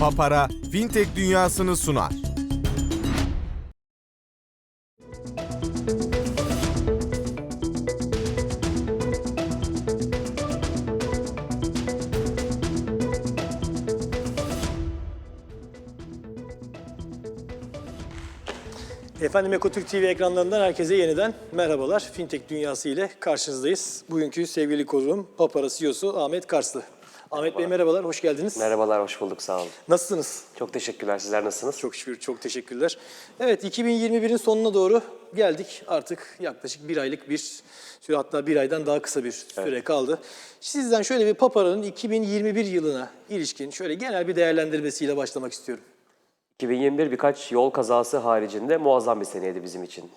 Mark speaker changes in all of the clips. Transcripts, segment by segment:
Speaker 1: Papara fintech dünyasını sunar.
Speaker 2: Efendim Ekotürk TV ekranlarından herkese yeniden merhabalar. Fintech dünyası ile karşınızdayız. Bugünkü sevgili konuğum Papara CEO'su Ahmet Karslı. Ahmet Bey merhabalar, hoş geldiniz.
Speaker 3: Merhabalar, hoş bulduk. Sağ olun.
Speaker 2: Nasılsınız?
Speaker 3: Çok teşekkürler. Sizler nasılsınız?
Speaker 2: Çok şükür, çok teşekkürler. Evet, 2021'in sonuna doğru geldik. Artık yaklaşık bir aylık bir süre, hatta bir aydan daha kısa bir süre kaldı. Sizden şöyle bir Papara'nın 2021 yılına ilişkin şöyle genel bir değerlendirmesiyle başlamak istiyorum.
Speaker 3: 2021 birkaç yol kazası haricinde muazzam bir seneydi bizim için.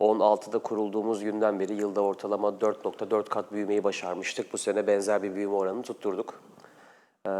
Speaker 3: 2016'da kurulduğumuz günden beri yılda ortalama 4.4 kat büyümeyi başarmıştık. Bu sene benzer bir büyüme oranını tutturduk. Ee,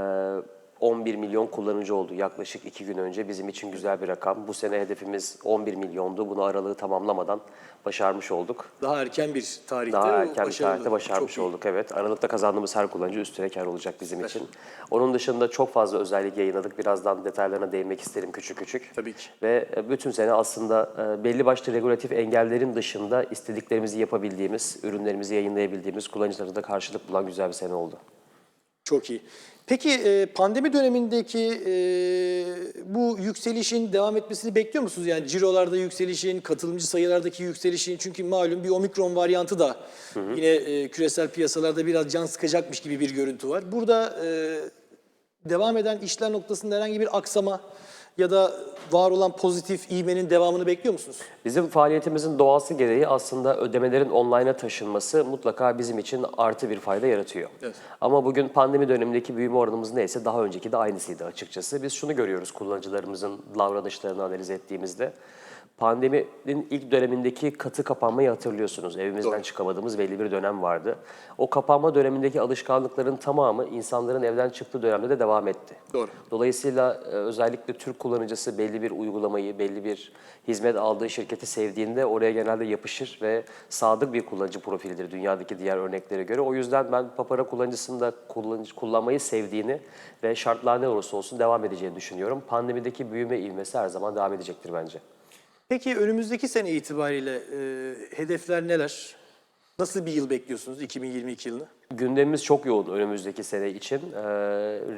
Speaker 3: 11 milyon kullanıcı oldu yaklaşık iki gün önce. Bizim için güzel bir rakam. Bu sene hedefimiz 11 milyondu. Bunu aralığı tamamlamadan başarmış olduk.
Speaker 2: Daha erken bir tarihte
Speaker 3: Daha erken bir tarihte başarmış
Speaker 2: Çok iyi.
Speaker 3: olduk evet. Aralıkta kazandığımız her kullanıcı üstüne kar olacak bizim için. Onun dışında çok fazla özellik yayınladık. Birazdan detaylarına değinmek isterim küçük küçük.
Speaker 2: Tabii ki.
Speaker 3: Ve e, bütün sene aslında e, belli başlı regülatif engellerin dışında istediklerimizi yapabildiğimiz, ürünlerimizi yayınlayabildiğimiz, kullanıcılara da karşılık bulan güzel bir sene oldu.
Speaker 2: Çok iyi. Peki e, pandemi dönemindeki e, bu yükselişin devam etmesini bekliyor musunuz? Yani cirolarda yükselişin, katılımcı sayılardaki yükselişin çünkü malum bir omikron varyantı da yine e, küresel piyasalarda biraz can sıkacakmış gibi bir görüntü var. Burada devam eden işler noktasında herhangi bir aksama ya da var olan pozitif ivmenin devamını bekliyor musunuz?
Speaker 3: Bizim faaliyetimizin doğası gereği aslında ödemelerin online'a taşınması mutlaka bizim için artı bir fayda yaratıyor.
Speaker 2: Evet.
Speaker 3: Ama bugün pandemi dönemindeki büyüme oranımız neyse daha önceki de aynısıydı açıkçası. Biz şunu görüyoruz kullanıcılarımızın davranışlarını analiz ettiğimizde. Pandeminin ilk dönemindeki katı kapanmayı hatırlıyorsunuz. Evimizden çıkamadığımız belli bir dönem vardı. O kapanma dönemindeki alışkanlıkların tamamı insanların evden çıktığı dönemde de devam etti.
Speaker 2: Doğru.
Speaker 3: Dolayısıyla e, özellikle Türk kullanıcısı belli bir uygulamayı, belli bir hizmet aldığı şirketi sevdiğinde oraya genelde yapışır ve sadık bir kullanıcı profilidir dünyadaki diğer örneklere göre. O yüzden ben Papara kullanıcısının da kullanıcı, kullanmayı sevdiğini ve şartlar ne olursa olsun devam edeceğini düşünüyorum. Pandemideki büyüme ivmesi her zaman devam edecektir bence.
Speaker 2: Peki önümüzdeki sene itibariyle e, hedefler neler? Nasıl bir yıl bekliyorsunuz 2022 yılını?
Speaker 3: Gündemimiz çok yoğun önümüzdeki sene için. Ee,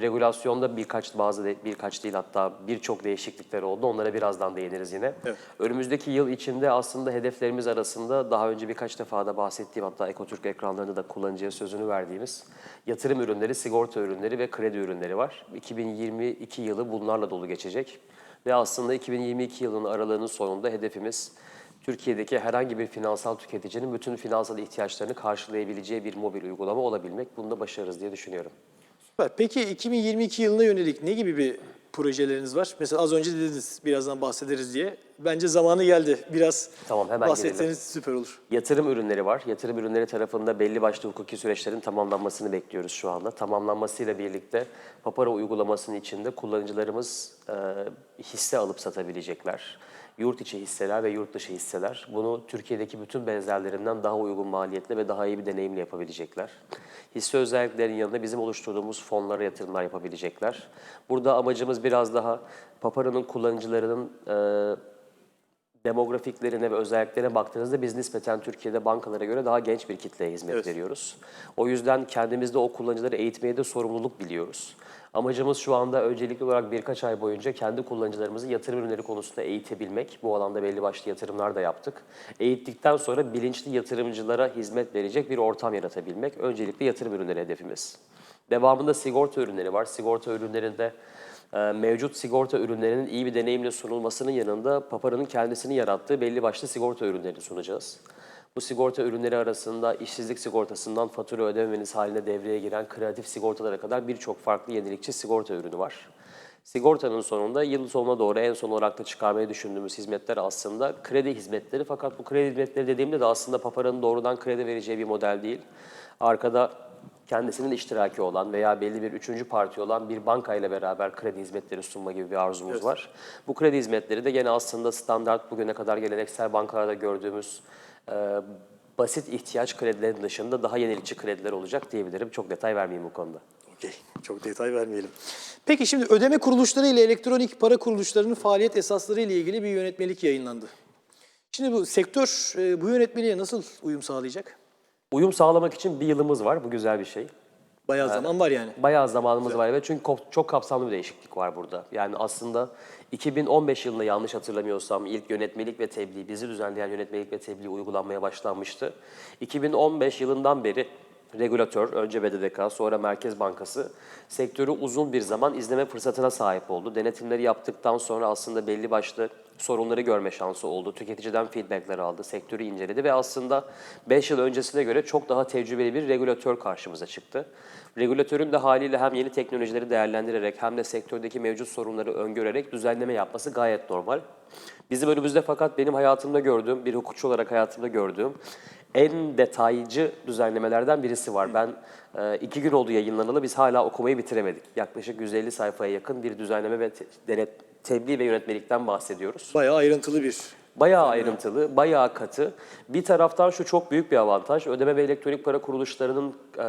Speaker 3: regülasyonda birkaç bazı de- birkaç değil hatta birçok değişiklikler oldu. Onlara birazdan değiniriz yine.
Speaker 2: Evet.
Speaker 3: Önümüzdeki yıl içinde aslında hedeflerimiz arasında daha önce birkaç defa da bahsettiğim hatta Ekotürk ekranlarında da kullanıcıya sözünü verdiğimiz yatırım ürünleri, sigorta ürünleri ve kredi ürünleri var. 2022 yılı bunlarla dolu geçecek. Ve aslında 2022 yılının aralığının sonunda hedefimiz Türkiye'deki herhangi bir finansal tüketicinin bütün finansal ihtiyaçlarını karşılayabileceği bir mobil uygulama olabilmek. Bunu da başarırız diye düşünüyorum.
Speaker 2: Süper. Peki 2022 yılına yönelik ne gibi bir projeleriniz var? Mesela az önce dediniz birazdan bahsederiz diye. Bence zamanı geldi. Biraz
Speaker 3: Tamam, hemen
Speaker 2: bahsetseniz
Speaker 3: gelelim.
Speaker 2: süper olur.
Speaker 3: Yatırım ürünleri var. Yatırım ürünleri tarafında belli başlı hukuki süreçlerin tamamlanmasını bekliyoruz şu anda. Tamamlanmasıyla birlikte Papara uygulamasının içinde kullanıcılarımız e, hisse alıp satabilecekler. Yurt içi hisseler ve yurt dışı hisseler. Bunu Türkiye'deki bütün benzerlerinden daha uygun maliyetle ve daha iyi bir deneyimle yapabilecekler. Hisse özelliklerinin yanında bizim oluşturduğumuz fonlara yatırımlar yapabilecekler. Burada amacımız biraz daha Papara'nın kullanıcılarının e, demografiklerine ve özelliklerine baktığınızda biz nispeten Türkiye'de bankalara göre daha genç bir kitleye hizmet
Speaker 2: Evet.
Speaker 3: veriyoruz. O yüzden kendimizde o kullanıcıları eğitmeye de sorumluluk biliyoruz. Amacımız şu anda öncelikli olarak birkaç ay boyunca kendi kullanıcılarımızı yatırım ürünleri konusunda eğitebilmek. Bu alanda belli başlı yatırımlar da yaptık. Eğittikten sonra bilinçli yatırımcılara hizmet verecek bir ortam yaratabilmek. Öncelikle yatırım ürünleri hedefimiz. Devamında sigorta ürünleri var. Sigorta ürünlerinde e, mevcut sigorta ürünlerinin iyi bir deneyimle sunulmasının yanında Papara'nın kendisini yarattığı belli başlı sigorta ürünlerini sunacağız. Bu sigorta ürünleri arasında işsizlik sigortasından fatura ödememeniz haline devreye giren kreatif sigortalara kadar birçok farklı yenilikçi sigorta ürünü var. Sigortanın sonunda yıl sonuna doğru en son olarak da çıkarmayı düşündüğümüz hizmetler aslında kredi hizmetleri. Fakat bu kredi hizmetleri dediğimde de aslında Papara'nın doğrudan kredi vereceği bir model değil. Arkada kendisinin iştiraki olan veya belli bir üçüncü parti olan bir banka ile beraber kredi hizmetleri sunma gibi bir arzumuz var. Bu kredi hizmetleri de gene aslında standart bugüne kadar geleneksel bankalarda gördüğümüz e, basit ihtiyaç kredilerin dışında daha yenilikçi krediler olacak diyebilirim. Çok detay vermeyeyim bu konuda.
Speaker 2: Okey. Çok detay vermeyelim. Peki şimdi ödeme kuruluşları ile elektronik para kuruluşlarının faaliyet esasları ile ilgili bir yönetmelik yayınlandı. Şimdi bu sektör e, bu yönetmeliğe nasıl uyum sağlayacak?
Speaker 3: Uyum sağlamak için bir yılımız var. Bu güzel bir şey.
Speaker 2: Bayağı zaman var yani.
Speaker 3: Bayağı zamanımız var evet çünkü çok kapsamlı bir değişiklik var burada. Yani aslında 2015 yılında yanlış hatırlamıyorsam ilk yönetmelik ve tebliğ, bizi düzenleyen yönetmelik ve tebliğ uygulanmaya başlanmıştı. 2015 yılından beri regülatör, önce BDDK, sonra Merkez Bankası sektörü uzun bir zaman izleme fırsatına sahip oldu. Denetimleri yaptıktan sonra aslında belli başlı sorunları görme şansı oldu. Tüketiciden feedbackler aldı, sektörü inceledi ve aslında 5 yıl öncesine göre çok daha tecrübeli bir regülatör karşımıza çıktı. Regülatörün de haliyle hem yeni teknolojileri değerlendirerek hem de sektördeki mevcut sorunları öngörerek düzenleme yapması gayet normal. Bizim önümüzde fakat benim hayatımda gördüğüm, bir hukukçu olarak hayatımda gördüğüm en detaycı düzenlemelerden birisi var. Ben e, iki gün oldu yayınlanalı, biz hala okumayı bitiremedik. Yaklaşık 150 sayfaya yakın bir düzenleme ve denet, tebliğ ve yönetmelikten bahsediyoruz.
Speaker 2: Bayağı ayrıntılı bir.
Speaker 3: Bayağı ayrıntılı, bayağı katı. Bir taraftan şu çok büyük bir avantaj. Ödeme ve elektronik para kuruluşlarının e,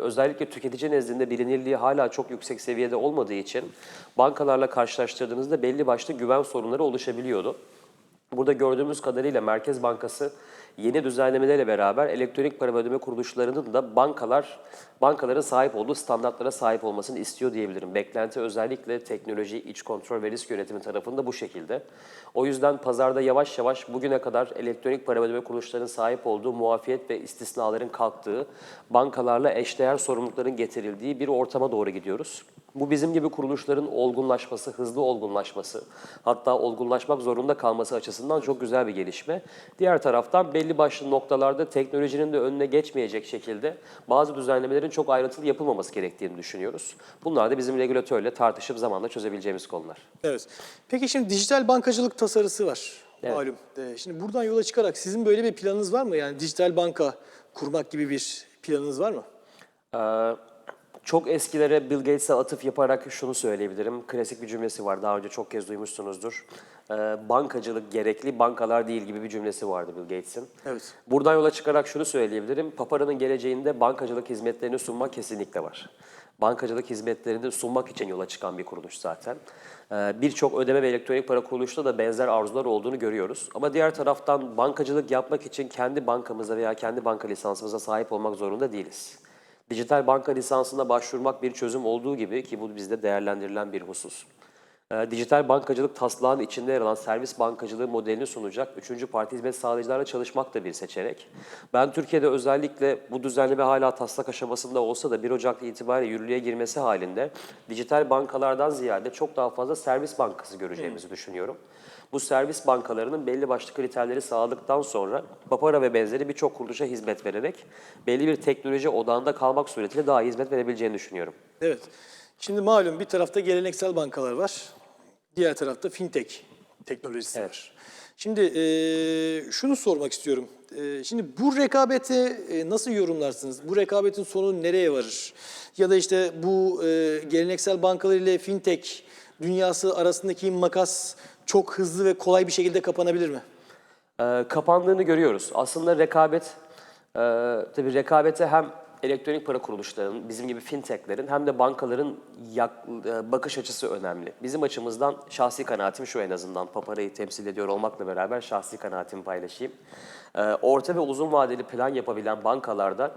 Speaker 3: özellikle tüketici nezdinde bilinirliği hala çok yüksek seviyede olmadığı için bankalarla karşılaştırdığınızda belli başlı güven sorunları oluşabiliyordu. Burada gördüğümüz kadarıyla Merkez Bankası yeni düzenlemelerle beraber elektronik para ödeme kuruluşlarının da bankalar bankaların sahip olduğu standartlara sahip olmasını istiyor diyebilirim. Beklenti özellikle teknoloji, iç kontrol ve risk yönetimi tarafında bu şekilde. O yüzden pazarda yavaş yavaş bugüne kadar elektronik para ödeme kuruluşlarının sahip olduğu muafiyet ve istisnaların kalktığı, bankalarla eşdeğer sorumlulukların getirildiği bir ortama doğru gidiyoruz. Bu bizim gibi kuruluşların olgunlaşması, hızlı olgunlaşması, hatta olgunlaşmak zorunda kalması açısından çok güzel bir gelişme. Diğer taraftan belli başlı noktalarda teknolojinin de önüne geçmeyecek şekilde bazı düzenlemelerin çok ayrıntılı yapılmaması gerektiğini düşünüyoruz. Bunlar da bizim regülatörle tartışıp zamanla çözebileceğimiz konular.
Speaker 2: Evet. Peki şimdi dijital bankacılık tasarısı var.
Speaker 3: Evet.
Speaker 2: Malum. Ee, Şimdi buradan yola çıkarak sizin böyle bir planınız var mı? Yani dijital banka kurmak gibi bir planınız var mı?
Speaker 3: Ee, çok eskilere Bill Gates'e atıf yaparak şunu söyleyebilirim. Klasik bir cümlesi var. Daha önce çok kez duymuşsunuzdur. Ee, bankacılık gerekli, bankalar değil gibi bir cümlesi vardı Bill Gates'in.
Speaker 2: Evet.
Speaker 3: Buradan yola çıkarak şunu söyleyebilirim. Papara'nın geleceğinde bankacılık hizmetlerini sunmak kesinlikle var. Bankacılık hizmetlerini sunmak için yola çıkan bir kuruluş zaten. Ee, Birçok ödeme ve elektronik para kuruluşta da benzer arzular olduğunu görüyoruz. Ama diğer taraftan bankacılık yapmak için kendi bankamıza veya kendi banka lisansımıza sahip olmak zorunda değiliz. Dijital banka lisansına başvurmak bir çözüm olduğu gibi ki bu bizde değerlendirilen bir husus. Ee, Dijital bankacılık taslağının içinde yer alan servis bankacılığı modelini sunacak üçüncü parti hizmet sağlayıcılarla çalışmak da bir seçenek. Ben Türkiye'de özellikle bu düzenleme hala taslak aşamasında olsa da 1 Ocak'ta itibariyle yürürlüğe girmesi halinde dijital bankalardan ziyade çok daha fazla servis bankası göreceğimizi düşünüyorum. Bu servis bankalarının belli başlı kriterleri sağladıktan sonra Papara ve benzeri birçok kuruluşa hizmet vererek belli bir teknoloji odağında kalmak suretiyle daha iyi hizmet verebileceğini düşünüyorum.
Speaker 2: Evet. Şimdi malum bir tarafta geleneksel bankalar var. Diğer tarafta fintech teknolojisi
Speaker 3: Evet.
Speaker 2: var. Şimdi eee, şunu sormak istiyorum. Eee, şimdi bu rekabeti eee, nasıl yorumlarsınız? Bu rekabetin sonu nereye varır? Ya da işte bu eee, geleneksel bankalar ile fintech dünyası arasındaki makas çok hızlı ve kolay bir şekilde kapanabilir mi?
Speaker 3: e, kapandığını görüyoruz. Aslında rekabet, e, tabii rekabete hem elektronik para kuruluşlarının, bizim gibi fintechlerin hem de bankaların yak- e, bakış açısı önemli. Bizim açımızdan şahsi kanaatim şu en azından, Papara'yı temsil ediyor olmakla beraber şahsi kanaatimi paylaşayım. E, orta ve uzun vadeli plan yapabilen bankalarda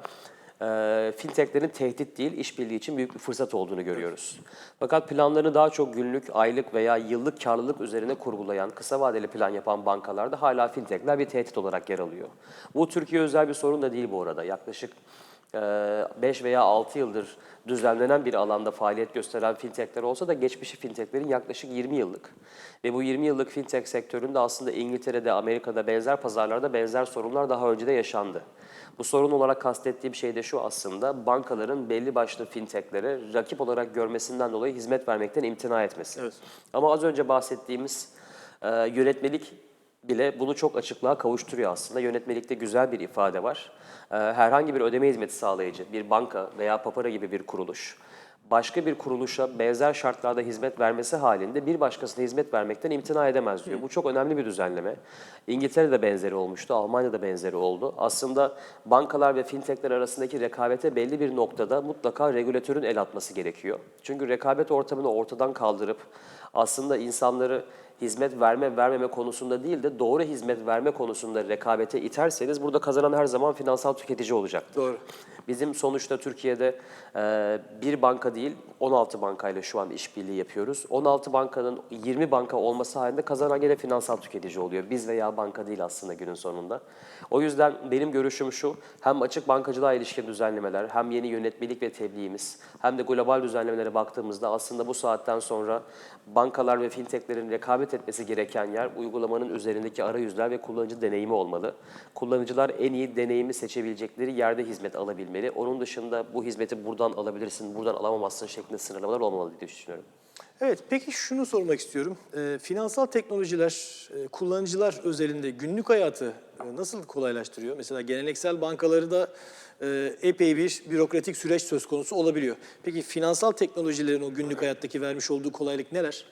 Speaker 3: e, fintechlerin tehdit değil, işbirliği için büyük bir fırsat olduğunu görüyoruz. Fakat planlarını daha çok günlük, aylık veya yıllık karlılık üzerine kurgulayan, kısa vadeli plan yapan bankalarda hala fintechler bir tehdit olarak yer alıyor. Bu Türkiye özel bir sorun da değil bu arada. Yaklaşık 5 veya 6 yıldır düzenlenen bir alanda faaliyet gösteren fintechler olsa da geçmişi fintechlerin yaklaşık 20 yıllık. Ve bu 20 yıllık fintech sektöründe aslında İngiltere'de, Amerika'da benzer pazarlarda benzer sorunlar daha önce de yaşandı. Bu sorun olarak kastettiğim şey de şu aslında, bankaların belli başlı fintechlere rakip olarak görmesinden dolayı hizmet vermekten imtina etmesi.
Speaker 2: Evet.
Speaker 3: Ama az önce bahsettiğimiz e, yönetmelik bile bunu çok açıklığa kavuşturuyor aslında. Yönetmelikte güzel bir ifade var. E, herhangi bir ödeme hizmeti sağlayıcı, bir banka veya papara gibi bir kuruluş, başka bir kuruluşa benzer şartlarda hizmet vermesi halinde bir başkasına hizmet vermekten imtina edemez diyor. Bu çok önemli bir düzenleme. İngiltere'de benzeri olmuştu, Almanya'da benzeri oldu. Aslında bankalar ve fintechler arasındaki rekabete belli bir noktada mutlaka regülatörün el atması gerekiyor. Çünkü rekabet ortamını ortadan kaldırıp aslında insanları hizmet verme vermeme konusunda değil de doğru hizmet verme konusunda rekabete iterseniz burada kazanan her zaman finansal tüketici olacak.
Speaker 2: Doğru.
Speaker 3: Bizim sonuçta Türkiye'de e, bir banka değil 16 bankayla şu an işbirliği yapıyoruz. 16 bankanın 20 banka olması halinde kazanan gene finansal tüketici oluyor. Biz veya banka değil aslında günün sonunda. O yüzden benim görüşüm şu, hem açık bankacılığa ilişkin düzenlemeler, hem yeni yönetmelik ve tebliğimiz, hem de global düzenlemelere baktığımızda aslında bu saatten sonra bankalar ve fintechlerin rekabet etmesi gereken yer uygulamanın üzerindeki arayüzler ve kullanıcı deneyimi olmalı. Kullanıcılar en iyi deneyimi seçebilecekleri yerde hizmet alabilmeli. Onun dışında bu hizmeti buradan alabilirsin, buradan alamamazsın şeklinde sınırlamalar olmamalı diye düşünüyorum.
Speaker 2: Evet, peki şunu sormak istiyorum. Ee, finansal teknolojiler e, kullanıcılar özelinde günlük hayatı e, nasıl kolaylaştırıyor? Mesela geleneksel bankaları da e, epey bir bürokratik süreç söz konusu olabiliyor. Peki finansal teknolojilerin o günlük hayattaki vermiş olduğu kolaylık neler?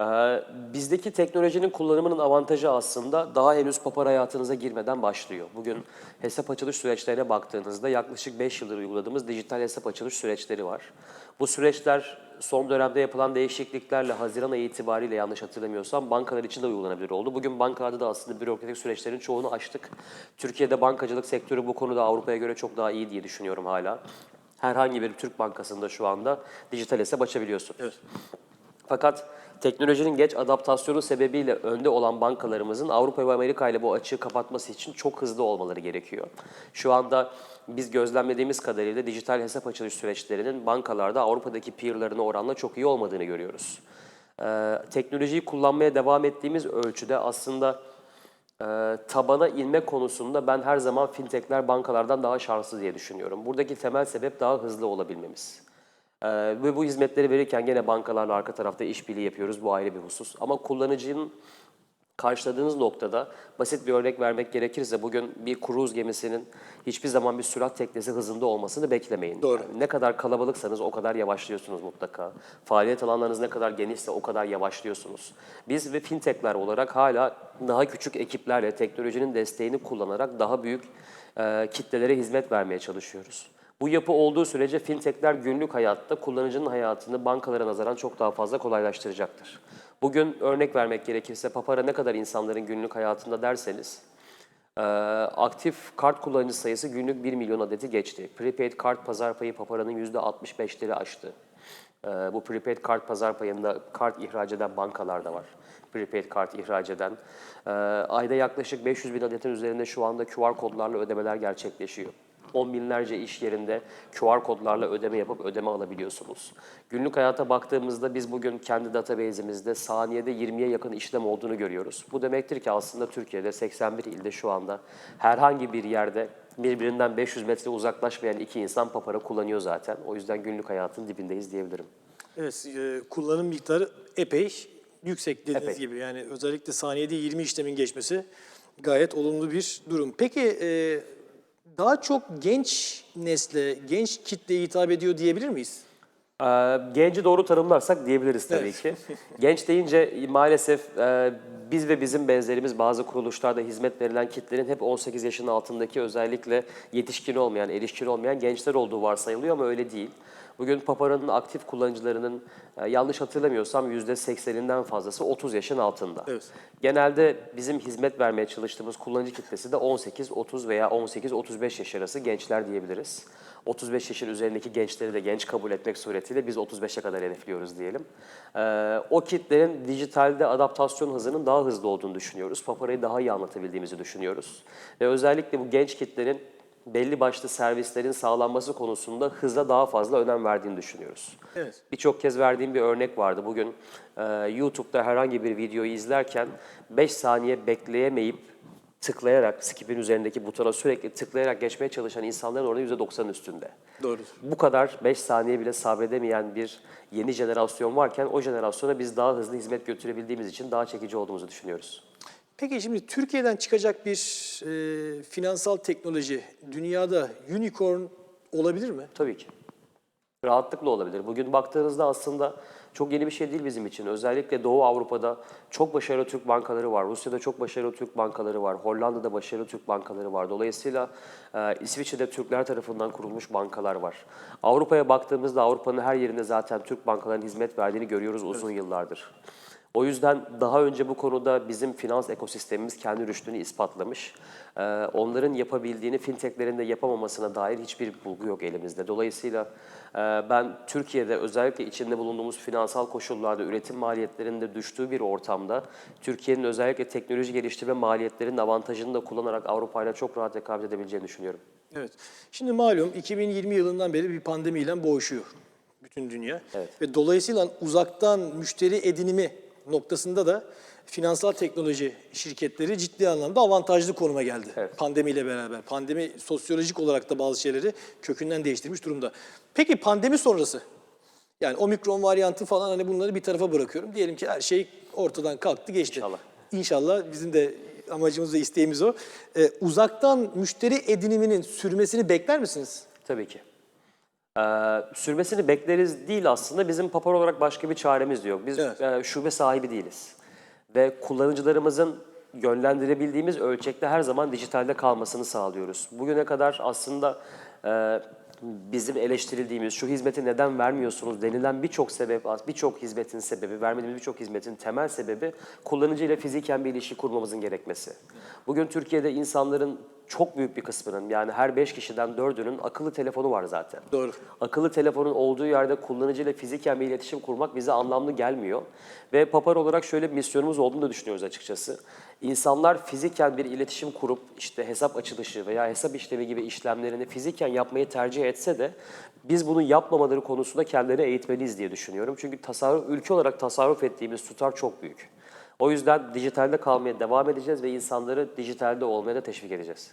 Speaker 3: Ee, bizdeki teknolojinin kullanımının avantajı aslında daha henüz papar hayatınıza girmeden başlıyor. Bugün hesap açılış süreçlerine baktığınızda yaklaşık 5 yıldır uyguladığımız dijital hesap açılış süreçleri var. Bu süreçler son dönemde yapılan değişikliklerle Haziran ayı itibariyle yanlış hatırlamıyorsam bankalar için de uygulanabilir oldu. Bugün bankalarda da aslında bürokratik süreçlerin çoğunu aştık. Türkiye'de bankacılık sektörü bu konuda Avrupa'ya göre çok daha iyi diye düşünüyorum hala. Herhangi bir Türk bankasında şu anda dijital hesap açabiliyorsun.
Speaker 2: Evet.
Speaker 3: Fakat teknolojinin geç adaptasyonu sebebiyle önde olan bankalarımızın Avrupa ve Amerika ile bu açığı kapatması için çok hızlı olmaları gerekiyor. Şu anda biz gözlemlediğimiz kadarıyla dijital hesap açılış süreçlerinin bankalarda Avrupa'daki peerlarına oranla çok iyi olmadığını görüyoruz. Ee, teknolojiyi kullanmaya devam ettiğimiz ölçüde aslında e, tabana inme konusunda ben her zaman fintechler bankalardan daha şanslı diye düşünüyorum. Buradaki temel sebep daha hızlı olabilmemiz. Ee, ve bu hizmetleri verirken gene bankalarla arka tarafta işbirliği yapıyoruz. Bu ayrı bir husus. Ama kullanıcının karşıladığınız noktada basit bir örnek vermek gerekirse bugün bir kruz gemisinin hiçbir zaman bir sürat teknesi hızında olmasını beklemeyin.
Speaker 2: Doğru.
Speaker 3: Yani ne kadar kalabalıksanız o kadar yavaşlıyorsunuz mutlaka. Faaliyet alanlarınız ne kadar genişse o kadar yavaşlıyorsunuz. Biz ve fintechler olarak hala daha küçük ekiplerle teknolojinin desteğini kullanarak daha büyük e, kitlelere hizmet vermeye çalışıyoruz. Bu yapı olduğu sürece fintechler günlük hayatta kullanıcının hayatını bankalara nazaran çok daha fazla kolaylaştıracaktır. Bugün örnek vermek gerekirse Papara ne kadar insanların günlük hayatında derseniz aktif kart kullanıcı sayısı günlük 1 milyon adeti geçti. Prepaid kart pazar payı Papara'nın %65'leri aştı. Bu prepaid kart pazar payında kart ihraç eden bankalar da var. Prepaid kart ihraç eden. Ayda yaklaşık 500 bin adetin üzerinde şu anda QR kodlarla ödemeler gerçekleşiyor. On binlerce iş yerinde QR kodlarla ödeme yapıp ödeme alabiliyorsunuz. Günlük hayata baktığımızda biz bugün kendi database'imizde saniyede 20'ye yakın işlem olduğunu görüyoruz. Bu demektir ki aslında Türkiye'de 81 ilde şu anda herhangi bir yerde birbirinden 500 metre uzaklaşmayan iki insan papara kullanıyor zaten. O yüzden günlük hayatın dibindeyiz diyebilirim.
Speaker 2: Evet, e, kullanım miktarı epey yüksek dediğiniz
Speaker 3: Epey.
Speaker 2: gibi. Yani özellikle saniyede 20 işlemin geçmesi gayet olumlu bir durum. Peki e, daha çok genç nesle, genç kitleye hitap ediyor diyebilir miyiz?
Speaker 3: Ee, Genci doğru tanımlarsak diyebiliriz tabii ki. Genç deyince maalesef e, biz ve bizim benzerimiz bazı kuruluşlarda hizmet verilen kitlerin hep 18 yaşın altındaki özellikle yetişkin olmayan, erişkin olmayan gençler olduğu varsayılıyor ama öyle değil. Bugün Papara'nın aktif kullanıcılarının e, yanlış hatırlamıyorsam %80'inden fazlası 30 yaşın altında.
Speaker 2: Evet.
Speaker 3: Genelde bizim hizmet vermeye çalıştığımız kullanıcı kitlesi de 18-30 veya 18-35 yaş arası gençler diyebiliriz. 35 yaşın üzerindeki gençleri de genç kabul etmek suretiyle biz 35'e kadar hedefliyoruz diyelim. Ee, o kitlerin dijitalde adaptasyon hızının daha hızlı olduğunu düşünüyoruz. Paparayı daha iyi anlatabildiğimizi düşünüyoruz. Ve özellikle bu genç kitlerin belli başlı servislerin sağlanması konusunda hıza daha fazla önem verdiğini düşünüyoruz.
Speaker 2: Evet.
Speaker 3: Birçok kez verdiğim bir örnek vardı. Bugün e, YouTube'da herhangi bir videoyu izlerken 5 saniye bekleyemeyip tıklayarak, skip'in üzerindeki butona sürekli tıklayarak geçmeye çalışan insanların oranı %90'ın üstünde.
Speaker 2: Doğrudur.
Speaker 3: Bu kadar 5 saniye bile sabredemeyen bir yeni jenerasyon varken o jenerasyona biz daha hızlı hizmet götürebildiğimiz için daha çekici olduğumuzu düşünüyoruz.
Speaker 2: Peki şimdi Türkiye'den çıkacak bir e, finansal teknoloji dünyada unicorn olabilir mi?
Speaker 3: Tabii ki. Rahatlıkla olabilir. Bugün baktığınızda aslında çok yeni bir şey değil bizim için. Özellikle Doğu Avrupa'da çok başarılı Türk bankaları var. Rusya'da çok başarılı Türk bankaları var. Hollanda'da başarılı Türk bankaları var. Dolayısıyla e, İsviçre'de Türkler tarafından kurulmuş bankalar var. Avrupa'ya baktığımızda Avrupa'nın her yerinde zaten Türk bankalarının hizmet verdiğini görüyoruz uzun yıllardır. O yüzden daha önce bu konuda bizim finans ekosistemimiz kendi rüştünü ispatlamış. Ee, onların yapabildiğini fintechlerin de yapamamasına dair hiçbir bulgu yok elimizde. Dolayısıyla e, ben Türkiye'de özellikle içinde bulunduğumuz finansal koşullarda üretim maliyetlerinin de düştüğü bir ortamda Türkiye'nin özellikle teknoloji geliştirme maliyetlerinin avantajını da kullanarak Avrupa ile çok rahat rekabet edebileceğini düşünüyorum.
Speaker 2: Evet. Şimdi malum 2020 yılından beri bir pandemiyle boğuşuyor bütün dünya.
Speaker 3: Evet.
Speaker 2: Ve dolayısıyla uzaktan müşteri edinimi noktasında da finansal teknoloji şirketleri ciddi anlamda avantajlı konuma geldi.
Speaker 3: Evet.
Speaker 2: Pandemiyle beraber. Pandemi sosyolojik olarak da bazı şeyleri kökünden değiştirmiş durumda. Peki pandemi sonrası? Yani omikron varyantı falan hani bunları bir tarafa bırakıyorum. Diyelim ki her şey ortadan kalktı geçti.
Speaker 3: İnşallah.
Speaker 2: İnşallah bizim de amacımız ve isteğimiz o. Ee, uzaktan müşteri ediniminin sürmesini bekler misiniz?
Speaker 3: Tabii ki. Ee, sürmesini bekleriz değil aslında. Bizim papar olarak başka bir çaremiz de yok. Biz
Speaker 2: Evet.
Speaker 3: e, şube sahibi değiliz. Ve kullanıcılarımızın yönlendirebildiğimiz ölçekte her zaman dijitalde kalmasını sağlıyoruz. Bugüne kadar aslında e, bizim eleştirildiğimiz şu hizmeti neden vermiyorsunuz denilen birçok sebep, birçok hizmetin sebebi, vermediğimiz birçok hizmetin temel sebebi kullanıcıyla fiziken bir ilişki kurmamızın gerekmesi. Bugün Türkiye'de insanların çok büyük bir kısmının yani her 5 kişiden 4'ünün akıllı telefonu var zaten.
Speaker 2: Doğru.
Speaker 3: Akıllı telefonun olduğu yerde kullanıcıyla fiziken bir iletişim kurmak bize anlamlı gelmiyor. Ve papar olarak şöyle bir misyonumuz olduğunu da düşünüyoruz açıkçası. İnsanlar fiziken bir iletişim kurup işte hesap açılışı veya hesap işlemi gibi işlemlerini fiziken yapmayı tercih etse de biz bunu yapmamaları konusunda kendilerini eğitmeliyiz diye düşünüyorum. Çünkü tasarruf, ülke olarak tasarruf ettiğimiz tutar çok büyük. O yüzden dijitalde kalmaya devam edeceğiz ve insanları dijitalde olmaya da teşvik edeceğiz.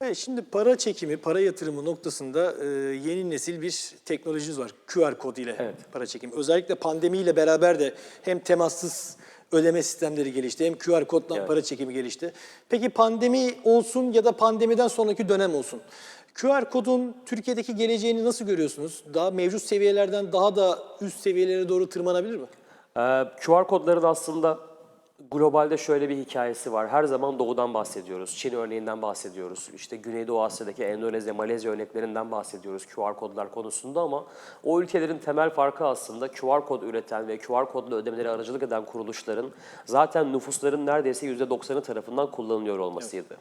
Speaker 2: Evet, şimdi para çekimi, para yatırımı noktasında e, yeni nesil bir teknolojimiz var. QR kod ile
Speaker 3: Evet.
Speaker 2: para çekimi. Özellikle pandemiyle beraber de hem temassız ödeme sistemleri gelişti hem QR kodla
Speaker 3: Evet.
Speaker 2: para çekimi gelişti. Peki pandemi olsun ya da pandemiden sonraki dönem olsun. QR kodun Türkiye'deki geleceğini nasıl görüyorsunuz? Daha mevcut seviyelerden daha da üst seviyelere doğru tırmanabilir mi?
Speaker 3: Ee, QR kodların aslında globalde şöyle bir hikayesi var. Her zaman doğudan bahsediyoruz. Çin örneğinden bahsediyoruz. İşte Güneydoğu Asya'daki Endonezya, Malezya örneklerinden bahsediyoruz QR kodlar konusunda ama o ülkelerin temel farkı aslında QR kod üreten ve QR kodlu ödemeleri aracılık eden kuruluşların zaten nüfusların neredeyse %90'ı tarafından kullanılıyor olmasıydı.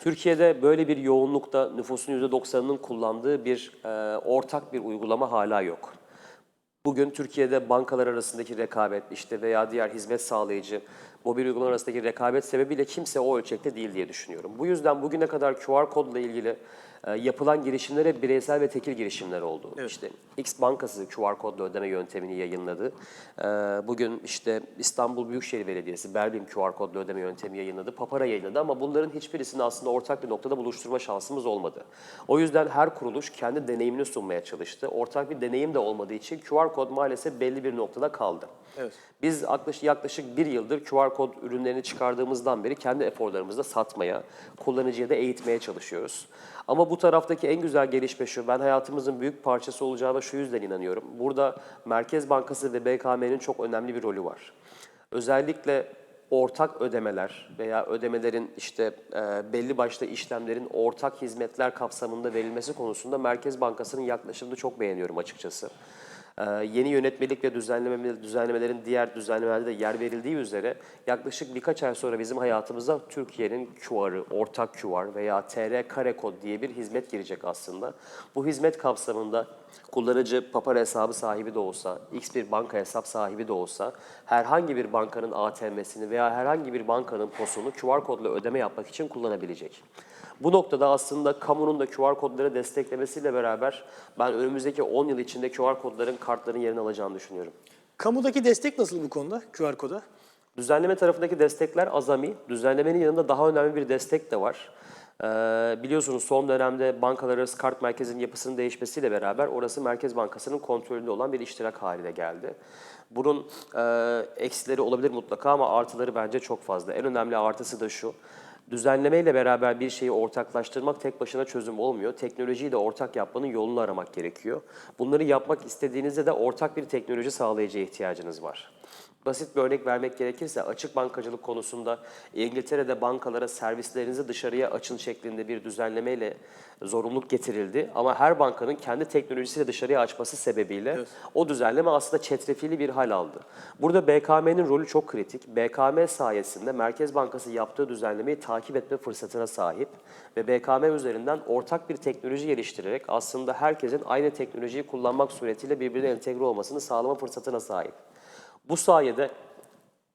Speaker 3: Türkiye'de böyle bir yoğunlukta nüfusun %90'ının kullandığı bir e, ortak bir uygulama hala yok. Bugün Türkiye'de bankalar arasındaki rekabet işte veya diğer hizmet sağlayıcı mobil uygulamalar arasındaki rekabet sebebiyle kimse o ölçekte değil diye düşünüyorum. Bu yüzden bugüne kadar QR kodla ilgili e, yapılan girişimlere bireysel ve tekil girişimler oldu. İşte X Bankası QR kodla ödeme yöntemini yayınladı. E, bugün işte İstanbul Büyükşehir Belediyesi Berbim QR kodla ödeme yöntemi yayınladı. Papara yayınladı ama bunların hiçbirisini aslında ortak bir noktada buluşturma şansımız olmadı. O yüzden her kuruluş kendi deneyimini sunmaya çalıştı. Ortak bir deneyim de olmadığı için QR kod maalesef belli bir noktada kaldı.
Speaker 2: Evet.
Speaker 3: Biz yaklaşık, yaklaşık bir yıldır QR kod ürünlerini çıkardığımızdan beri kendi eforlarımızla satmaya, kullanıcıya da eğitmeye çalışıyoruz. Ama bu taraftaki en güzel gelişme şu, ben hayatımızın büyük parçası olacağına şu yüzden inanıyorum. Burada Merkez Bankası ve BKM'nin çok önemli bir rolü var. Özellikle ortak ödemeler veya ödemelerin işte e, belli başlı işlemlerin ortak hizmetler kapsamında verilmesi konusunda Merkez Bankası'nın yaklaşımını çok beğeniyorum açıkçası. Ee, yeni yönetmelik ve düzenleme, düzenlemelerin diğer düzenlemelerde de yer verildiği üzere yaklaşık birkaç ay sonra bizim hayatımıza Türkiye'nin QR'ı, ortak QR veya TR kare kod diye bir hizmet girecek aslında. Bu hizmet kapsamında kullanıcı papar hesabı sahibi de olsa, X bir banka hesap sahibi de olsa herhangi bir bankanın ATM'sini veya herhangi bir bankanın posunu QR kodla ödeme yapmak için kullanabilecek. Bu noktada aslında kamunun da QR kodları desteklemesiyle beraber ben önümüzdeki 10 yıl içinde QR kodların kartların yerini alacağını düşünüyorum.
Speaker 2: Kamudaki destek nasıl bu konuda QR koda?
Speaker 3: Düzenleme tarafındaki destekler azami. Düzenlemenin yanında daha önemli bir destek de var. Ee, biliyorsunuz son dönemde bankalar arası kart merkezinin yapısının değişmesiyle beraber orası Merkez Bankası'nın kontrolünde olan bir iştirak haline geldi. Bunun e, eksileri olabilir mutlaka ama artıları bence çok fazla. En önemli artısı da şu. Düzenlemeyle beraber bir şeyi ortaklaştırmak tek başına çözüm olmuyor. Teknolojiyi de ortak yapmanın yolunu aramak gerekiyor. Bunları yapmak istediğinizde de ortak bir teknoloji sağlayıcıya ihtiyacınız var. Basit bir örnek vermek gerekirse açık bankacılık konusunda İngiltere'de bankalara servislerinizi dışarıya açın şeklinde bir düzenlemeyle zorunluluk getirildi. Ama her bankanın kendi teknolojisiyle dışarıya açması sebebiyle o düzenleme aslında çetrefilli bir hal aldı. Burada BKM'nin rolü çok kritik. BKM sayesinde Merkez Bankası yaptığı düzenlemeyi takip etme fırsatına sahip ve BKM üzerinden ortak bir teknoloji geliştirerek aslında herkesin aynı teknolojiyi kullanmak suretiyle birbirine entegre olmasını sağlama fırsatına sahip. Bu sayede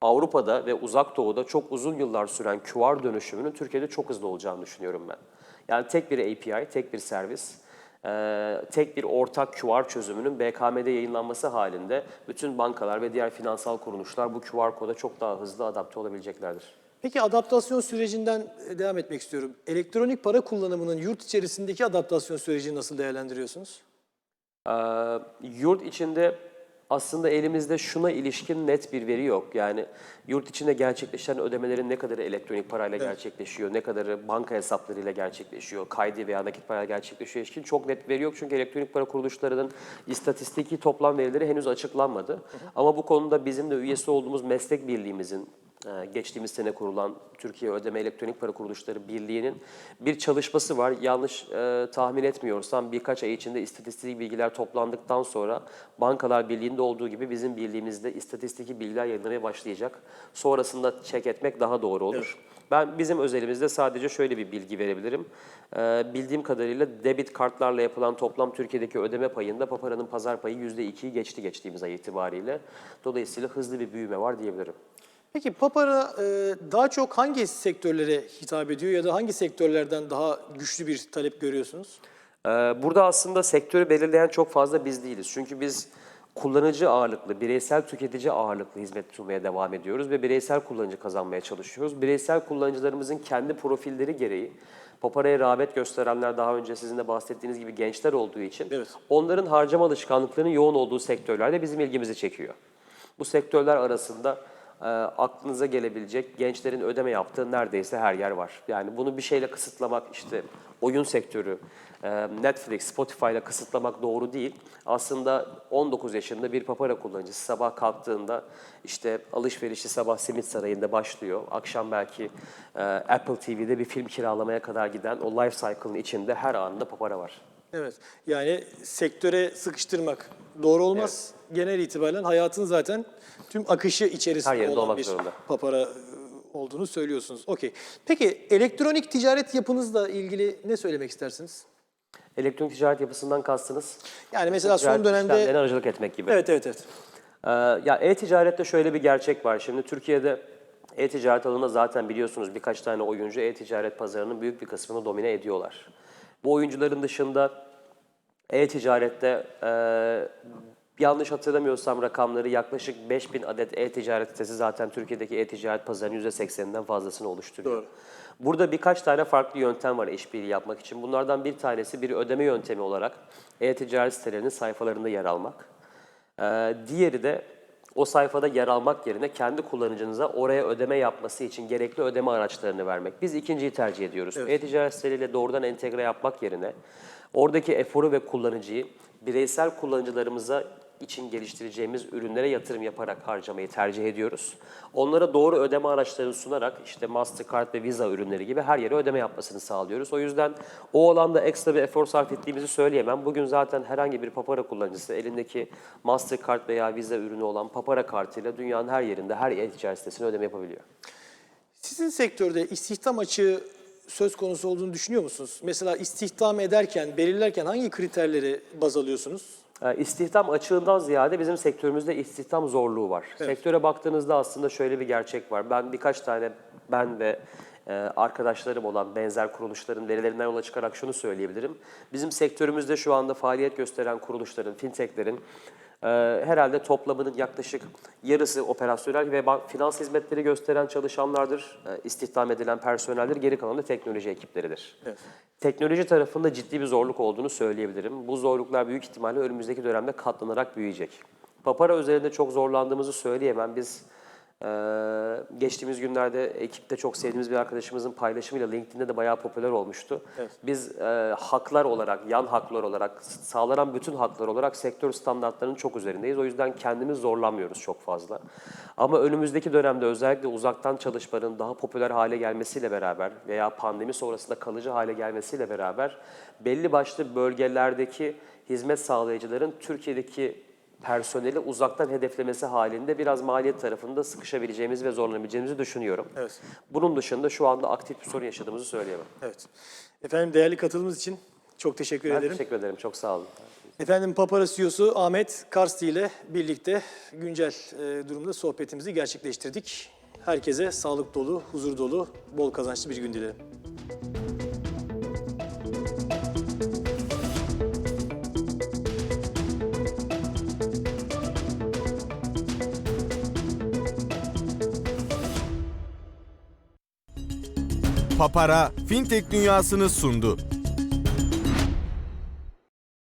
Speaker 3: Avrupa'da ve Uzak Doğu'da çok uzun yıllar süren QR dönüşümünün Türkiye'de çok hızlı olacağını düşünüyorum ben. Yani tek bir API, tek bir servis, tek bir ortak QR çözümünün BKM'de yayınlanması halinde bütün bankalar ve diğer finansal kuruluşlar bu QR koda çok daha hızlı adapte olabileceklerdir.
Speaker 2: Peki adaptasyon sürecinden e, devam etmek istiyorum. Elektronik para kullanımının yurt içerisindeki adaptasyon sürecini nasıl değerlendiriyorsunuz?
Speaker 3: Ee, yurt içinde aslında elimizde şuna ilişkin net bir veri yok. Yani yurt içinde gerçekleşen ödemelerin ne kadarı elektronik parayla gerçekleşiyor, ne kadarı banka hesaplarıyla gerçekleşiyor, kaydi veya nakit parayla gerçekleşiyor ilişkin çok net veri yok. Çünkü elektronik para kuruluşlarının istatistiki toplam verileri henüz açıklanmadı. Ama bu konuda bizim de üyesi olduğumuz meslek birliğimizin geçtiğimiz sene kurulan Türkiye Ödeme Elektronik Para Kuruluşları Birliği'nin bir çalışması var. Yanlış e, tahmin etmiyorsam birkaç ay içinde istatistik bilgiler toplandıktan sonra Bankalar Birliği'nde olduğu gibi bizim birliğimizde istatistiki bilgiler yayınlamaya başlayacak. Sonrasında çek etmek daha doğru olur. Ben bizim özelimizde sadece şöyle bir bilgi verebilirim. Ee, bildiğim kadarıyla debit kartlarla yapılan toplam Türkiye'deki ödeme payında Papara'nın pazar payı %2'yi geçti geçtiğimiz ay itibariyle. Dolayısıyla hızlı bir büyüme var diyebilirim.
Speaker 2: Peki Papara e, daha çok hangi sektörlere hitap ediyor ya da hangi sektörlerden daha güçlü bir talep görüyorsunuz?
Speaker 3: Ee, Burada aslında sektörü belirleyen çok fazla biz değiliz. Çünkü biz kullanıcı ağırlıklı, bireysel tüketici ağırlıklı hizmet sunmaya devam ediyoruz ve bireysel kullanıcı kazanmaya çalışıyoruz. Bireysel kullanıcılarımızın kendi profilleri gereği Papara'ya rağbet gösterenler daha önce sizin de bahsettiğiniz gibi gençler olduğu için
Speaker 2: Evet.
Speaker 3: onların harcama alışkanlıklarının yoğun olduğu sektörlerde bizim ilgimizi çekiyor. Bu sektörler arasında e, aklınıza gelebilecek gençlerin ödeme yaptığı neredeyse her yer var. Yani bunu bir şeyle kısıtlamak işte oyun sektörü, e, Netflix, Spotify ile kısıtlamak doğru değil. Aslında 19 yaşında bir papara kullanıcısı sabah kalktığında işte alışverişi sabah Simit Sarayı'nda başlıyor. Akşam belki e, Apple TV'de bir film kiralamaya kadar giden o life cycle'ın içinde her anında papara var.
Speaker 2: Evet. Yani sektöre sıkıştırmak doğru olmaz. Genel itibaren hayatın zaten tüm akışı
Speaker 3: Her
Speaker 2: içerisinde
Speaker 3: yerinde
Speaker 2: olan
Speaker 3: olmak
Speaker 2: bir
Speaker 3: zorunda.
Speaker 2: papara e, olduğunu söylüyorsunuz. Okey. Peki elektronik ticaret yapınızla ilgili ne söylemek istersiniz?
Speaker 3: Elektronik ticaret yapısından kastınız?
Speaker 2: Yani mesela son
Speaker 3: Ticaret
Speaker 2: dönemde
Speaker 3: işlemlerine aracılık etmek gibi.
Speaker 2: Evet evet evet.
Speaker 3: Ee, ya e-ticarette şöyle bir gerçek var. Şimdi Türkiye'de e-ticaret alanında zaten biliyorsunuz birkaç tane oyuncu e-ticaret pazarının büyük bir kısmını domine ediyorlar. Bu oyuncuların dışında e-ticarette e, yanlış hatırlamıyorsam rakamları yaklaşık 5000 adet e-ticaret sitesi zaten Türkiye'deki e-ticaret pazarının %80'inden fazlasını oluşturuyor.
Speaker 2: Doğru.
Speaker 3: Burada birkaç tane farklı yöntem var işbirliği yapmak için. Bunlardan bir tanesi bir ödeme yöntemi olarak e-ticaret sitelerinin sayfalarında yer almak. Ee, diğeri de o sayfada yer almak yerine kendi kullanıcınıza oraya ödeme yapması için gerekli ödeme araçlarını vermek. Biz ikinciyi tercih ediyoruz. E-ticaret siteleriyle doğrudan entegre yapmak yerine oradaki eforu ve kullanıcıyı bireysel kullanıcılarımıza için geliştireceğimiz ürünlere yatırım yaparak harcamayı tercih ediyoruz. Onlara doğru ödeme araçları sunarak işte Mastercard ve Visa ürünleri gibi her yere ödeme yapmasını sağlıyoruz. O yüzden o alanda ekstra bir efor sarf ettiğimizi söyleyemem. Bugün zaten herhangi bir Papara kullanıcısı elindeki Mastercard veya Visa ürünü olan Papara kartıyla dünyanın her yerinde her e-ticaret sitesine ödeme yapabiliyor.
Speaker 2: Sizin sektörde istihdam açığı söz konusu olduğunu düşünüyor musunuz? Mesela istihdam ederken, belirlerken hangi kriterleri baz alıyorsunuz?
Speaker 3: Ee, İstihdam açığından ziyade bizim sektörümüzde istihdam zorluğu var. Sektöre baktığınızda aslında şöyle bir gerçek var. Ben birkaç tane ben ve e, arkadaşlarım olan benzer kuruluşların verilerinden yola çıkarak şunu söyleyebilirim. Bizim sektörümüzde şu anda faaliyet gösteren kuruluşların, fintechlerin herhalde toplamının yaklaşık yarısı operasyonel ve finans hizmetleri gösteren çalışanlardır. E, istihdam edilen personeldir. Geri kalanı da teknoloji ekipleridir.
Speaker 2: Evet.
Speaker 3: Teknoloji tarafında ciddi bir zorluk olduğunu söyleyebilirim. Bu zorluklar büyük ihtimalle önümüzdeki dönemde katlanarak büyüyecek. Papara üzerinde çok zorlandığımızı söyleyemem. Biz Ee, geçtiğimiz günlerde ekipte çok sevdiğimiz bir arkadaşımızın paylaşımıyla LinkedIn'de de bayağı popüler olmuştu.
Speaker 2: Evet.
Speaker 3: Biz e, haklar olarak, yan haklar olarak, sağlanan bütün haklar olarak sektör standartlarının çok üzerindeyiz. O yüzden kendimiz zorlanmıyoruz çok fazla. Ama önümüzdeki dönemde özellikle uzaktan çalışmanın daha popüler hale gelmesiyle beraber veya pandemi sonrasında kalıcı hale gelmesiyle beraber belli başlı bölgelerdeki hizmet sağlayıcıların Türkiye'deki personeli uzaktan hedeflemesi halinde biraz maliyet tarafında sıkışabileceğimizi ve zorlanabileceğimizi düşünüyorum.
Speaker 2: Evet.
Speaker 3: Bunun dışında şu anda aktif bir sorun yaşadığımızı söyleyemem.
Speaker 2: Evet. Efendim değerli katılımınız için çok teşekkür
Speaker 3: Ben
Speaker 2: ederim.
Speaker 3: teşekkür ederim. Çok sağ olun.
Speaker 2: Efendim Papara CEO'su Ahmet Karsti ile birlikte güncel e, durumda sohbetimizi gerçekleştirdik. Herkese sağlık dolu, huzur dolu, bol kazançlı bir gün dilerim.
Speaker 1: Papara Fintech dünyasını sundu.